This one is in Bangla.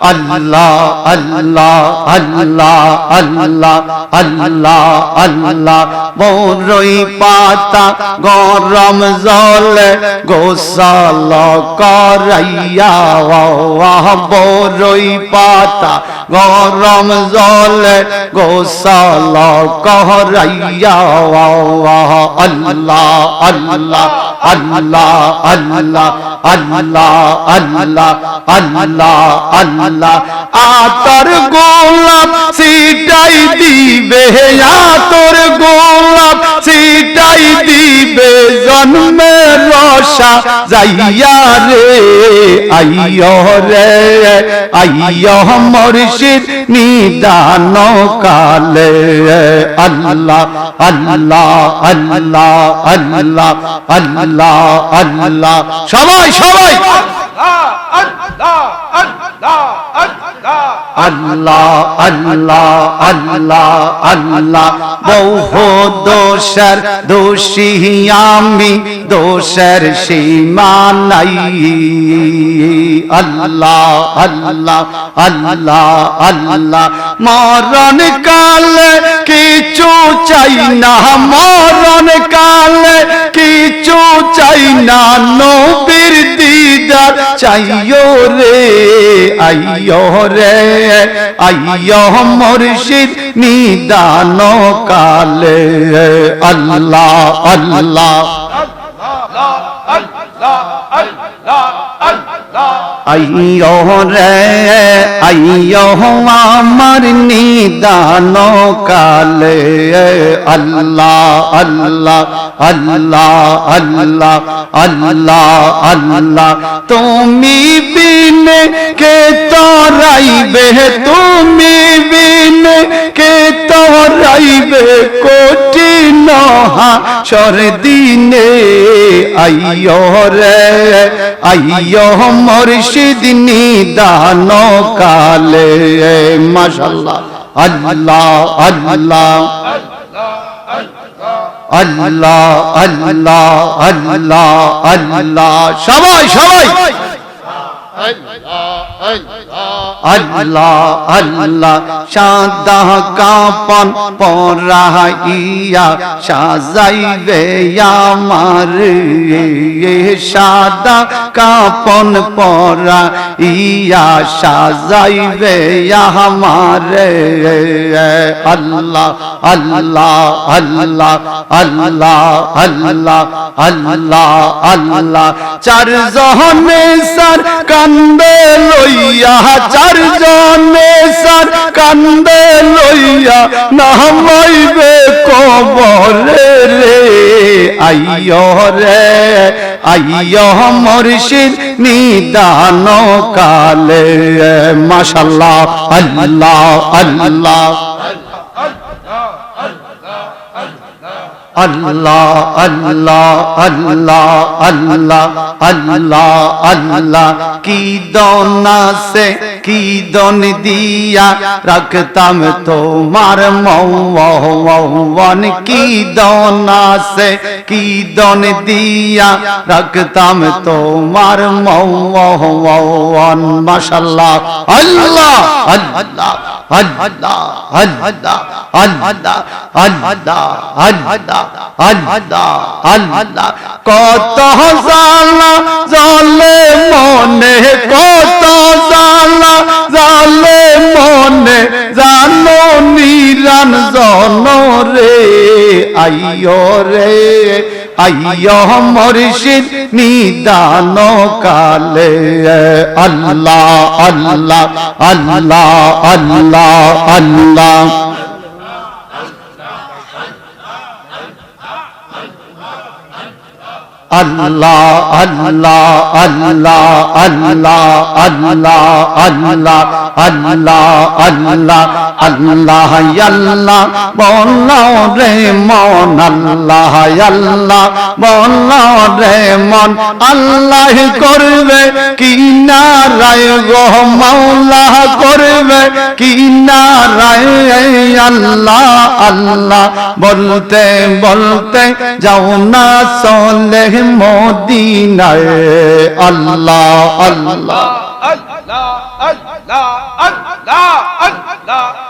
আল্লাহ আল্লাহ আল্লাহ আল্লাহ আল্লাহ আল্লাহ বড়ই পাতা গরম জলে গোসল করাইয়া বড়ই পাতা গরম জলে গোসল করাইয়া ওয়াহ আল্লাহ আল্লাহ আল্লাহ আল্লাহ আল্লাহ আল্লাহ আল্লাহ আল্লাহ, আতর গোলাপ সিটাই দিবে, আতর গোলাপ সিটাই দিবে জন্মে রসা যাইয়া রে, আইয় রে, আইয় মুর্শিদ নিদান কালে, আল্লাহ আল্লাহ আল্লাহ আল্লাহ আল্লাহ আল্লাহ, সবাই সবাই। আল্লাহ আল্লাহ আল্লাহ আল্লাহ। বহু দোষের দোষী আমি, দোষের সীমা নাই। আল্লাহ আল্লাহ আল্লাহ আল্লাহ। মরণ কালে কিছু চাই না মরণ কালে কিছু চাই না। নবীর দিদার চাইও রে আইয়ো রে আইয়ো মুর্শিদ নিদান কালে আল্লাহ আল্লাহ ایوہ رے ایوہ عمر نیدانوں کا لے اللہ اللہ اللہ اللہ اللہ اللہ تمہیں بین کے تو رائی بے تمہیں بین کے تو رائی بے کوٹی نوہا شر আইয়ো রে, আইয়ো মুর্শিদ নিদান কালে, মাশাআল্লাহ, আল্লাহ আল্লাহ আল্লাহ আল্লাহ আল্লাহ আল্লাহ, সবাই সবাই। আল্লাহ আল্লাহ اللہ اللہ شادہ کا پن پوریا شازائی وے یا مار شادہ کا پن پورا یا شازائی وے یا ہمار اللہ اللہ اللہ اللہ اللہ اللہ اللہ، چار زہن سر کندے لویا چار চার জনে সার কান্দে লইয়া নামাইবে কবরে রে। আইয় রে, আইয় মুর্শিদ নিদান কালে মাশাল্লাহ, আল্লাহ আল্লাহ। اللہ اللہ اللہ اللہ اللہ اللہ، کی دونا سے کی دون دیا رکھتا میں تو مار مون کی دونا سے کی دون دیا رکھتا میں تو مار مون ماشاءاللہ اللہ اللہ اللہ কত জালা জলে মনে কত জালা জলে মনে জানো নিরান জন রে আইয় রে আইয় মুর্শিদ নিদান কালে আল্লাহ আল্লাহ আল্লাহ আল্লাহ আল্লাহ। আল্লাহ আল্লাহ আল্লাহ আল্লাহ আল্লাহ আল্লাহ আল্লাহ আল্লাহ। আল্লাহ আল্লাহ বলাও রে মন, আল্লাহ আল্লাহ বলাও রে মন। আল্লাহ করবে কি নারায় গো মাওলা করবে? কি নারায় আল্লাহ আল্লাহ? বলতে বলতে যাও না চলে মদিনায়। আল্লাহ। আল্লাহ আল্লাহ আল্লাহ আল্লাহ আল্লাহ।